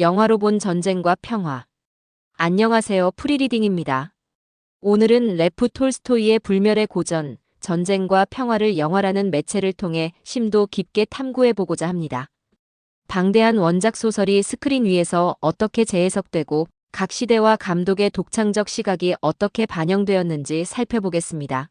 영화로 본 전쟁과 평화. 안녕하세요. 프리리딩입니다. 오늘은 레프 톨스토이의 불멸의 고전, 전쟁과 평화를 영화라는 매체를 통해 심도 깊게 탐구해 보고자 합니다. 방대한 원작 소설이 스크린 위에서 어떻게 재해석되고 각 시대와 감독의 독창적 시각이 어떻게 반영되었는지 살펴보겠습니다.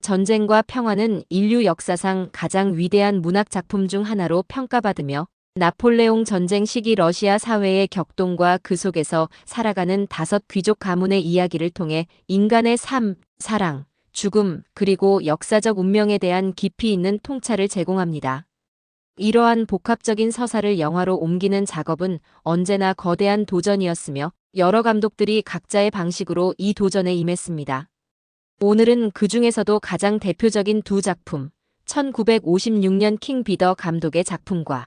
전쟁과 평화는 인류 역사상 가장 위대한 문학 작품 중 하나로 평가받으며 나폴레옹 전쟁 시기 러시아 사회의 격동과 그 속에서 살아가는 다섯 귀족 가문의 이야기를 통해 인간의 삶, 사랑, 죽음, 그리고 역사적 운명에 대한 깊이 있는 통찰을 제공합니다. 이러한 복합적인 서사를 영화로 옮기는 작업은 언제나 거대한 도전이었으며 여러 감독들이 각자의 방식으로 이 도전에 임했습니다. 오늘은 그 중에서도 가장 대표적인 두 작품, 1956년 킹 비더 감독의 작품과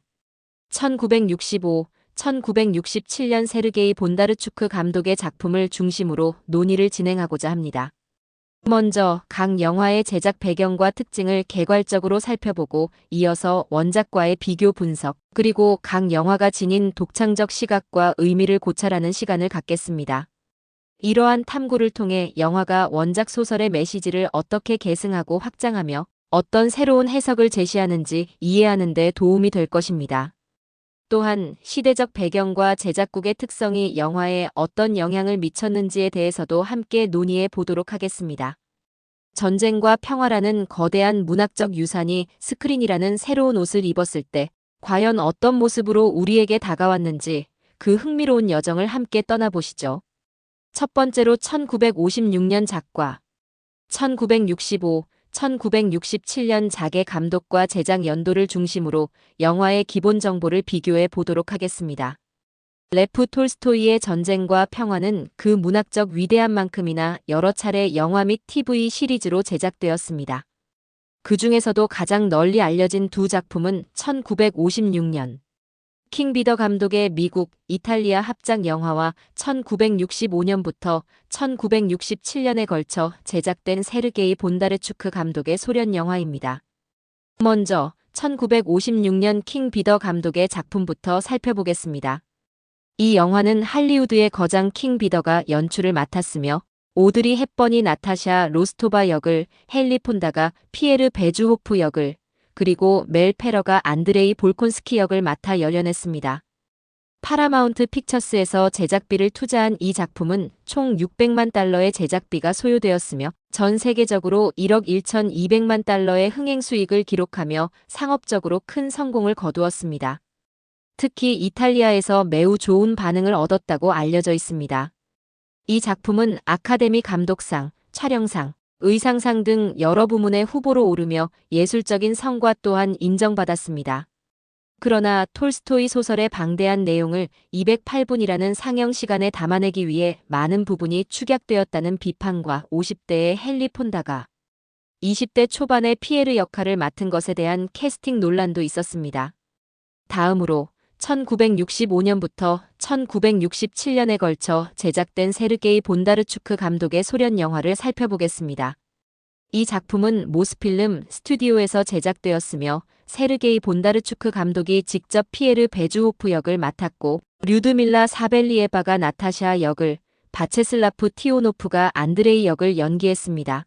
1965, 1967년 세르게이 본다르추크 감독의 작품을 중심으로 논의를 진행하고자 합니다. 먼저 각 영화의 제작 배경과 특징을 개괄적으로 살펴보고 이어서 원작과의 비교 분석, 그리고 각 영화가 지닌 독창적 시각과 의미를 고찰하는 시간을 갖겠습니다. 이러한 탐구를 통해 영화가 원작 소설의 메시지를 어떻게 계승하고 확장하며 어떤 새로운 해석을 제시하는지 이해하는 데 도움이 될 것입니다. 또한 시대적 배경과 제작국의 특성이 영화에 어떤 영향을 미쳤는지에 대해서도 함께 논의해 보도록 하겠습니다. 전쟁과 평화라는 거대한 문학적 유산이 스크린이라는 새로운 옷을 입었을 때 과연 어떤 모습으로 우리에게 다가왔는지 그 흥미로운 여정을 함께 떠나보시죠. 첫 번째로 1956년 작과, 1965, 1967년 작의 감독과 제작 연도를 중심으로 영화의 기본 정보를 비교해 보도록 하겠습니다. 레프 톨스토이의 전쟁과 평화는 그 문학적 위대함만큼이나 여러 차례 영화 및 TV 시리즈로 제작되었습니다. 그 중에서도 가장 널리 알려진 두 작품은 1956년 킹비더 감독의 미국, 이탈리아 합작 영화와 1965년부터 1967년에 걸쳐 제작된 세르게이 본다르추크 감독의 소련 영화입니다. 먼저 1956년 킹비더 감독의 작품부터 살펴보겠습니다. 이 영화는 할리우드의 거장 킹비더가 연출을 맡았으며 오드리 헵번이 나타샤 로스토바 역을, 헨리 폰다가 피에르 베주호프 역을, 그리고 멜 페러가 안드레이 볼콘스키 역을 맡아 열연했습니다. 파라마운트 픽처스에서 제작비를 투자한 이 작품은 총 600만 달러의 제작비가 소요되었으며 전 세계적으로 1억 1,200만 달러의 흥행 수익을 기록하며 상업적으로 큰 성공을 거두었습니다. 특히 이탈리아에서 매우 좋은 반응을 얻었다고 알려져 있습니다. 이 작품은 아카데미 감독상, 촬영상, 의상상 등 여러 부문의 후보로 오르며 예술적인 성과 또한 인정받았습니다. 그러나 톨스토이 소설의 방대한 내용을 208분이라는 상영 시간에 담아내기 위해 많은 부분이 축약되었다는 비판과 50대의 헨리 폰다가 20대 초반의 피에르 역할을 맡은 것에 대한 캐스팅 논란도 있었습니다. 다음으로 1965년부터 1967년에 걸쳐 제작된 세르게이 본다르추크 감독의 소련 영화를 살펴보겠습니다. 이 작품은 모스필름 스튜디오에서 제작되었으며 세르게이 본다르추크 감독이 직접 피에르 베주호프 역을 맡았고 류드밀라 사벨리에바가 나타샤 역을 바체슬라프 티오노프가 안드레이 역을 연기했습니다.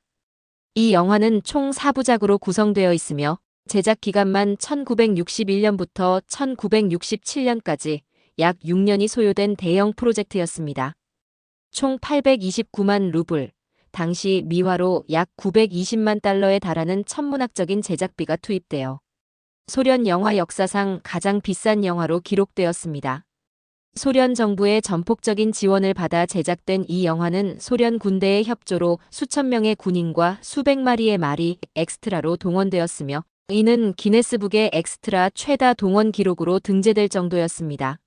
이 영화는 총 4부작으로 구성되어 있으며 제작 기간만 1961년부터 1967년까지 약 6년이 소요된 대형 프로젝트였습니다. 총 829만 루블, 당시 미화로 약 920만 달러에 달하는 천문학적인 제작비가 투입되어 소련 영화 역사상 가장 비싼 영화로 기록되었습니다. 소련 정부의 전폭적인 지원을 받아 제작된 이 영화는 소련 군대의 협조로 수천 명의 군인과 수백 마리의 말이 엑스트라로 동원되었으며 이는 기네스북의 엑스트라 최다 동원 기록으로 등재될 정도였습니다.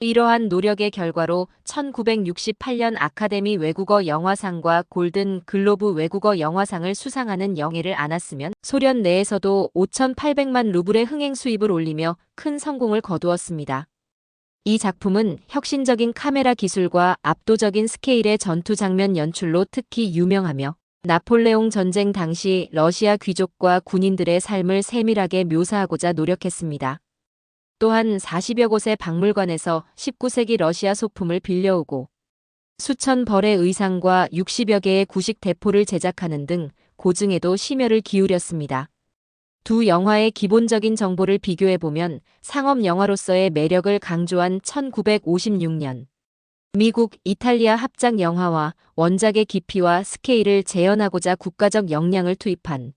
이러한 노력의 결과로 1968년 아카데미 외국어 영화상과 골든 글로브 외국어 영화상을 수상하는 영예를 안았으면 소련 내에서도 5,800만 루블의 흥행 수입을 올리며 큰 성공을 거두었습니다. 이 작품은 혁신적인 카메라 기술과 압도적인 스케일의 전투 장면 연출로 특히 유명하며 나폴레옹 전쟁 당시 러시아 귀족과 군인들의 삶을 세밀하게 묘사하고자 노력했습니다. 또한 40여 곳의 박물관에서 19세기 러시아 소품을 빌려오고 수천 벌의 의상과 60여 개의 구식 대포를 제작하는 등 고증에도 심혈을 기울였습니다. 두 영화의 기본적인 정보를 비교해보면 상업 영화로서의 매력을 강조한 1956년 미국, 이탈리아 합작 영화와 원작의 깊이와 스케일을 재현하고자 국가적 역량을 투입한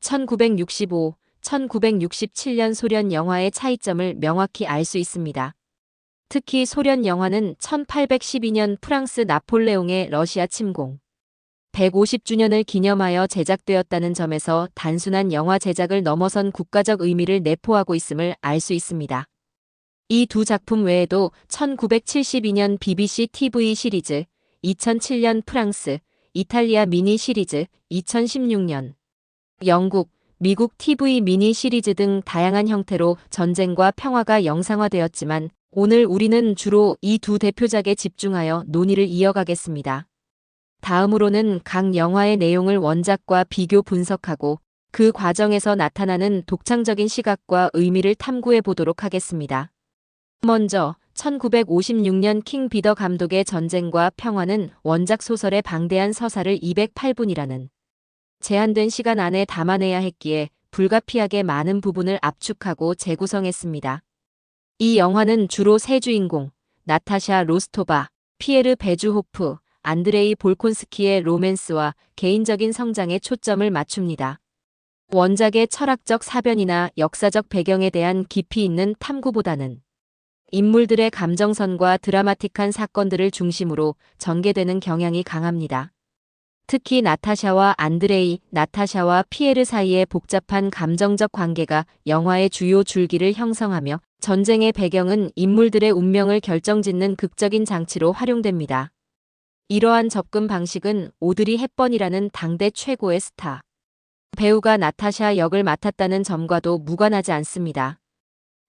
1965, 1967년 소련 영화의 차이점을 명확히 알 수 있습니다. 특히 소련 영화는 1812년 프랑스 나폴레옹의 러시아 침공 150주년을 기념하여 제작되었다는 점에서 단순한 영화 제작을 넘어선 국가적 의미를 내포하고 있음을 알 수 있습니다. 이 두 작품 외에도 1972년 BBC TV 시리즈, 2007년 프랑스, 이탈리아 미니 시리즈, 2016년 영국, 미국 TV 미니 시리즈 등 다양한 형태로 전쟁과 평화가 영상화되었지만 오늘 우리는 주로 이 두 대표작에 집중하여 논의를 이어가겠습니다. 다음으로는 각 영화의 내용을 원작과 비교 분석하고 그 과정에서 나타나는 독창적인 시각과 의미를 탐구해 보도록 하겠습니다. 먼저 1956년 킹 비더 감독의 전쟁과 평화는 원작 소설의 방대한 서사를 208분이라는 제한된 시간 안에 담아내야 했기에 불가피하게 많은 부분을 압축하고 재구성했습니다. 이 영화는 주로 세 주인공, 나타샤 로스토바, 피에르 베주호프, 안드레이 볼콘스키의 로맨스와 개인적인 성장에 초점을 맞춥니다. 원작의 철학적 사변이나 역사적 배경에 대한 깊이 있는 탐구보다는 인물들의 감정선과 드라마틱한 사건들을 중심으로 전개되는 경향이 강합니다. 특히 나타샤와 안드레이, 나타샤와 피에르 사이의 복잡한 감정적 관계가 영화의 주요 줄기를 형성하며 전쟁의 배경은 인물들의 운명을 결정짓는 극적인 장치로 활용됩니다. 이러한 접근 방식은 오드리 헵번이라는 당대 최고의 스타. 배우가 나타샤 역을 맡았다는 점과도 무관하지 않습니다.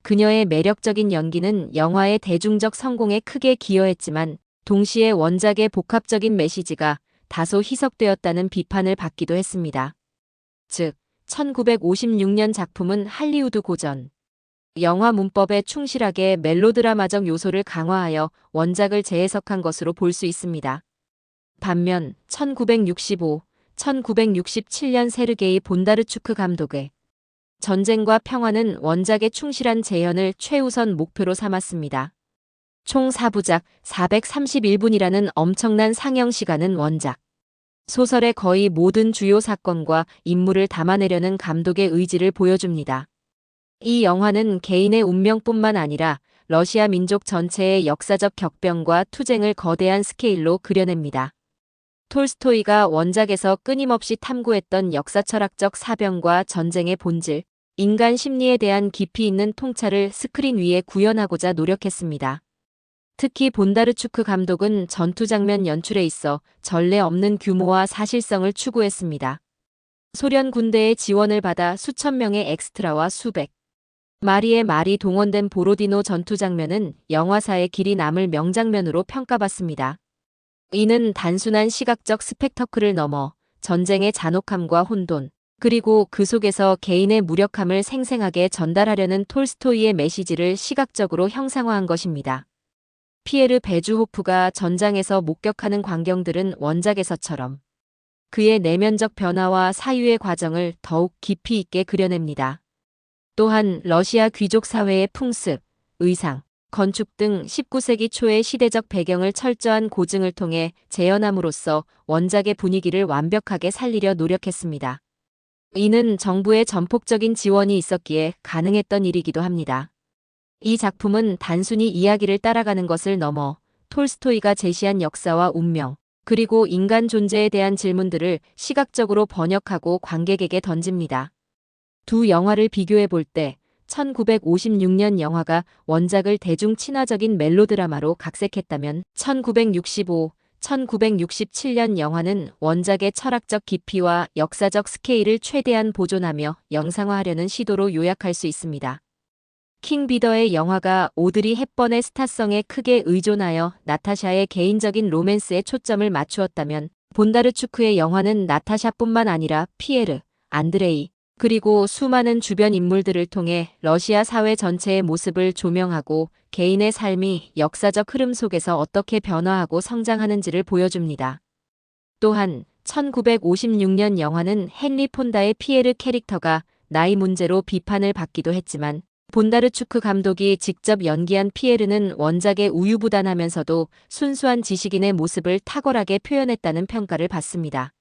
그녀의 매력적인 연기는 영화의 대중적 성공에 크게 기여했지만 동시에 원작의 복합적인 메시지가 다소 희석되었다는 비판을 받기도 했습니다. 즉, 1956년 작품은 할리우드 고전. 영화 문법에 충실하게 멜로드라마적 요소를 강화하여 원작을 재해석한 것으로 볼 수 있습니다. 반면 1965, 1967년 세르게이 본다르추크 감독의 전쟁과 평화는 원작에 충실한 재현을 최우선 목표로 삼았습니다. 총 4부작 431분이라는 엄청난 상영 시간은 원작. 소설의 거의 모든 주요 사건과 인물을 담아내려는 감독의 의지를 보여줍니다. 이 영화는 개인의 운명뿐만 아니라 러시아 민족 전체의 역사적 격변과 투쟁을 거대한 스케일로 그려냅니다. 톨스토이가 원작에서 끊임없이 탐구했던 역사철학적 사변과 전쟁의 본질, 인간 심리에 대한 깊이 있는 통찰을 스크린 위에 구현하고자 노력했습니다. 특히 본다르추크 감독은 전투 장면 연출에 있어 전례 없는 규모와 사실성을 추구했습니다. 소련 군대의 지원을 받아 수천 명의 엑스트라와 수백 마리의 말이 동원된 보로디노 전투 장면은 영화사의 길이 남을 명장면으로 평가받습니다. 이는 단순한 시각적 스펙터클을 넘어 전쟁의 잔혹함과 혼돈, 그리고 그 속에서 개인의 무력함을 생생하게 전달하려는 톨스토이의 메시지를 시각적으로 형상화한 것입니다. 피에르 베주호프가 전장에서 목격하는 광경들은 원작에서처럼 그의 내면적 변화와 사유의 과정을 더욱 깊이 있게 그려냅니다. 또한 러시아 귀족 사회의 풍습, 의상, 건축 등 19세기 초의 시대적 배경을 철저한 고증을 통해 재현함으로써 원작의 분위기를 완벽하게 살리려 노력했습니다. 이는 정부의 전폭적인 지원이 있었기에 가능했던 일이기도 합니다. 이 작품은 단순히 이야기를 따라가는 것을 넘어 톨스토이가 제시한 역사와 운명, 그리고 인간 존재에 대한 질문들을 시각적으로 번역하고 관객에게 던집니다. 두 영화를 비교해 볼 때 1956년 영화가 원작을 대중 친화적인 멜로드라마로 각색했다면 1965, 1967년 영화는 원작의 철학적 깊이와 역사적 스케일을 최대한 보존하며 영상화하려는 시도로 요약할 수 있습니다. 킹 비더의 영화가 오드리 헵번의 스타성에 크게 의존하여 나타샤의 개인적인 로맨스에 초점을 맞추었다면 본다르추크의 영화는 나타샤뿐만 아니라 피에르, 안드레이, 그리고 수많은 주변 인물들을 통해 러시아 사회 전체의 모습을 조명하고 개인의 삶이 역사적 흐름 속에서 어떻게 변화하고 성장하는지를 보여줍니다. 또한 1956년 영화는 헨리 폰다의 피에르 캐릭터가 나이 문제로 비판을 받기도 했지만 본다르추크 감독이 직접 연기한 피에르는 원작에 우유부단하면서도 순수한 지식인의 모습을 탁월하게 표현했다는 평가를 받습니다.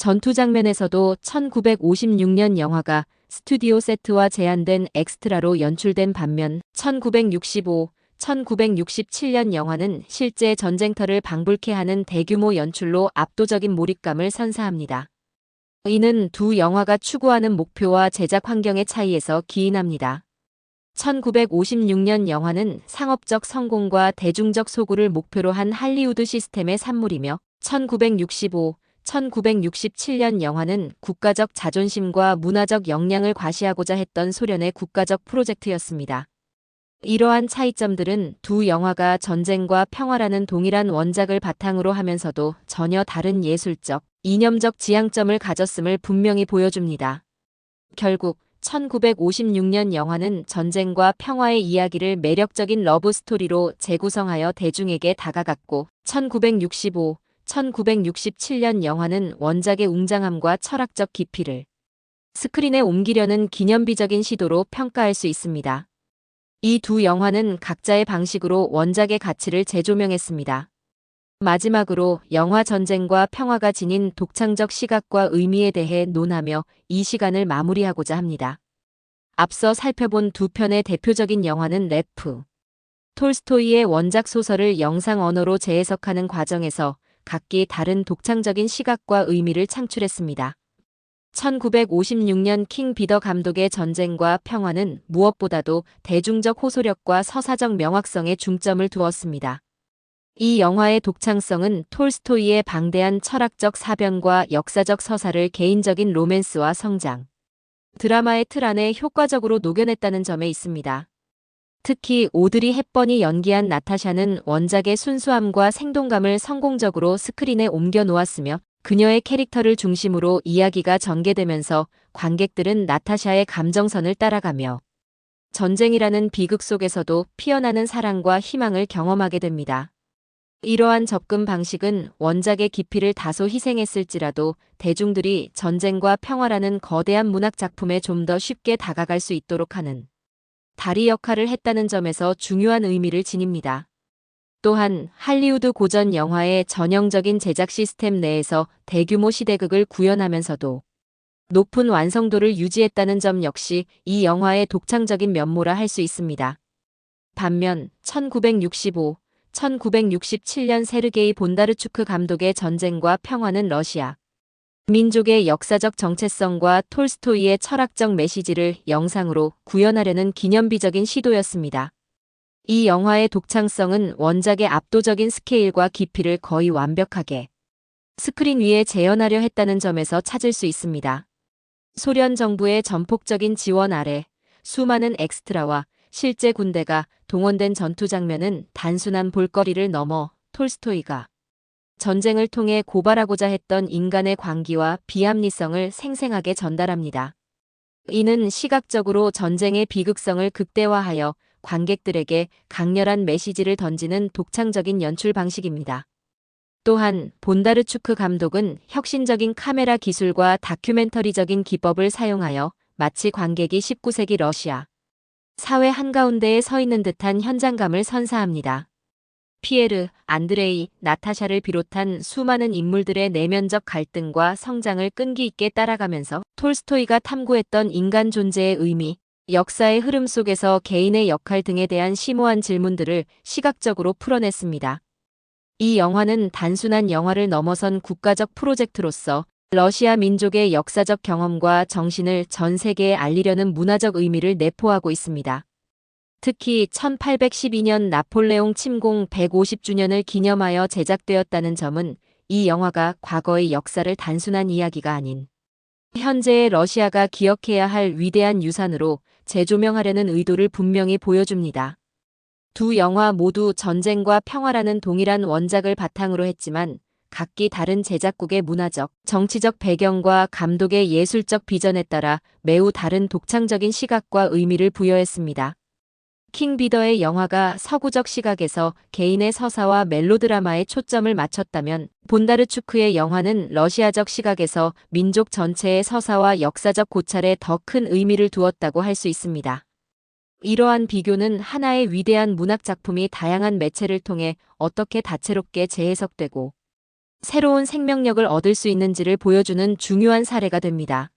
전투 장면에서도 1956년 영화가 스튜디오 세트와 제한된 엑스트라로 연출된 반면 1965, 1967년 영화는 실제 전쟁터를 방불케 하는 대규모 연출로 압도적인 몰입감을 선사합니다. 이는 두 영화가 추구하는 목표와 제작 환경의 차이에서 기인합니다. 1956년 영화는 상업적 성공과 대중적 소구를 목표로 한 할리우드 시스템의 산물이며 1965, 1967년 영화는 국가적 자존심과 문화적 역량을 과시하고자 했던 소련의 국가적 프로젝트였습니다. 이러한 차이점들은 두 영화가 전쟁과 평화라는 동일한 원작을 바탕으로 하면서도 전혀 다른 예술적, 이념적 지향점을 가졌음을 분명히 보여줍니다. 결국 1956년 영화는 전쟁과 평화의 이야기를 매력적인 러브 스토리로 재구성하여 대중에게 다가갔고 1965, 1967년 영화는 원작의 웅장함과 철학적 깊이를 스크린에 옮기려는 기념비적인 시도로 평가할 수 있습니다. 이 두 영화는 각자의 방식으로 원작의 가치를 재조명했습니다. 마지막으로 영화 전쟁과 평화가 지닌 독창적 시각과 의미에 대해 논하며 이 시간을 마무리하고자 합니다. 앞서 살펴본 두 편의 대표적인 영화는 레프. 톨스토이의 원작 소설을 영상 언어로 재해석하는 과정에서 각기 다른 독창적인 시각과 의미를 창출했습니다. 1956년 킹 비더 감독의 전쟁과 평화는 무엇보다도 대중적 호소력과 서사적 명확성에 중점을 두었습니다. 이 영화의 독창성은 톨스토이의 방대한 철학적 사변과 역사적 서사를 개인적인 로맨스와 성장, 드라마의 틀 안에 효과적으로 녹여냈다는 점에 있습니다. 특히 오드리 헵번이 연기한 나타샤는 원작의 순수함과 생동감을 성공적으로 스크린에 옮겨 놓았으며 그녀의 캐릭터를 중심으로 이야기가 전개되면서 관객들은 나타샤의 감정선을 따라가며 전쟁이라는 비극 속에서도 피어나는 사랑과 희망을 경험하게 됩니다. 이러한 접근 방식은 원작의 깊이를 다소 희생했을지라도 대중들이 전쟁과 평화라는 거대한 문학 작품에 좀 더 쉽게 다가갈 수 있도록 하는 다리 역할을 했다는 점에서 중요한 의미를 지닙니다. 또한 할리우드 고전 영화의 전형적인 제작 시스템 내에서 대규모 시대극을 구현하면서도 높은 완성도를 유지했다는 점 역시 이 영화의 독창적인 면모라 할 수 있습니다. 반면 1965, 1967년 세르게이 본다르추크 감독의 전쟁과 평화는 러시아 민족의 역사적 정체성과 톨스토이의 철학적 메시지를 영상으로 구현하려는 기념비적인 시도였습니다. 이 영화의 독창성은 원작의 압도적인 스케일과 깊이를 거의 완벽하게 스크린 위에 재현하려 했다는 점에서 찾을 수 있습니다. 소련 정부의 전폭적인 지원 아래 수많은 엑스트라와 실제 군대가 동원된 전투 장면은 단순한 볼거리를 넘어 톨스토이가 전쟁을 통해 고발하고자 했던 인간의 광기와 비합리성을 생생하게 전달합니다. 이는 시각적으로 전쟁의 비극성을 극대화하여 관객들에게 강렬한 메시지를 던지는 독창적인 연출 방식입니다. 또한 본다르추크 감독은 혁신적인 카메라 기술과 다큐멘터리적인 기법을 사용하여 마치 관객이 19세기 러시아 사회 한가운데에 서 있는 듯한 현장감을 선사합니다. 피에르, 안드레이, 나타샤를 비롯한 수많은 인물들의 내면적 갈등과 성장을 끈기 있게 따라가면서 톨스토이가 탐구했던 인간 존재의 의미, 역사의 흐름 속에서 개인의 역할 등에 대한 심오한 질문들을 시각적으로 풀어냈습니다. 이 영화는 단순한 영화를 넘어선 국가적 프로젝트로서 러시아 민족의 역사적 경험과 정신을 전 세계에 알리려는 문화적 의미를 내포하고 있습니다. 특히 1812년 나폴레옹 침공 150주년을 기념하여 제작되었다는 점은 이 영화가 과거의 역사를 단순한 이야기가 아닌 현재의 러시아가 기억해야 할 위대한 유산으로 재조명하려는 의도를 분명히 보여줍니다. 두 영화 모두 전쟁과 평화라는 동일한 원작을 바탕으로 했지만 각기 다른 제작국의 문화적, 정치적 배경과 감독의 예술적 비전에 따라 매우 다른 독창적인 시각과 의미를 부여했습니다. 킹 비더의 영화가 서구적 시각에서 개인의 서사와 멜로드라마에 초점을 맞췄다면 본다르추크의 영화는 러시아적 시각에서 민족 전체의 서사와 역사적 고찰에 더 큰 의미를 두었다고 할 수 있습니다. 이러한 비교는 하나의 위대한 문학 작품이 다양한 매체를 통해 어떻게 다채롭게 재해석되고 새로운 생명력을 얻을 수 있는지를 보여주는 중요한 사례가 됩니다.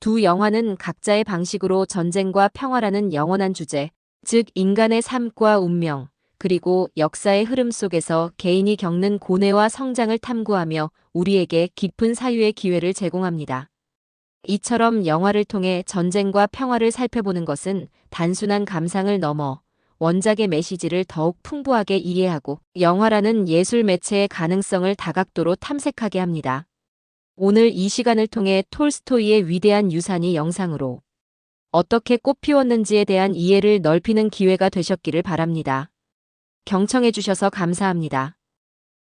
두 영화는 각자의 방식으로 전쟁과 평화라는 영원한 주제, 즉 인간의 삶과 운명, 그리고 역사의 흐름 속에서 개인이 겪는 고뇌와 성장을 탐구하며 우리에게 깊은 사유의 기회를 제공합니다. 이처럼 영화를 통해 전쟁과 평화를 살펴보는 것은 단순한 감상을 넘어 원작의 메시지를 더욱 풍부하게 이해하고 영화라는 예술 매체의 가능성을 다각도로 탐색하게 합니다. 오늘 이 시간을 통해 톨스토이의 위대한 유산이 영상으로 어떻게 꽃 피웠는지에 대한 이해를 넓히는 기회가 되셨기를 바랍니다. 경청해 주셔서 감사합니다.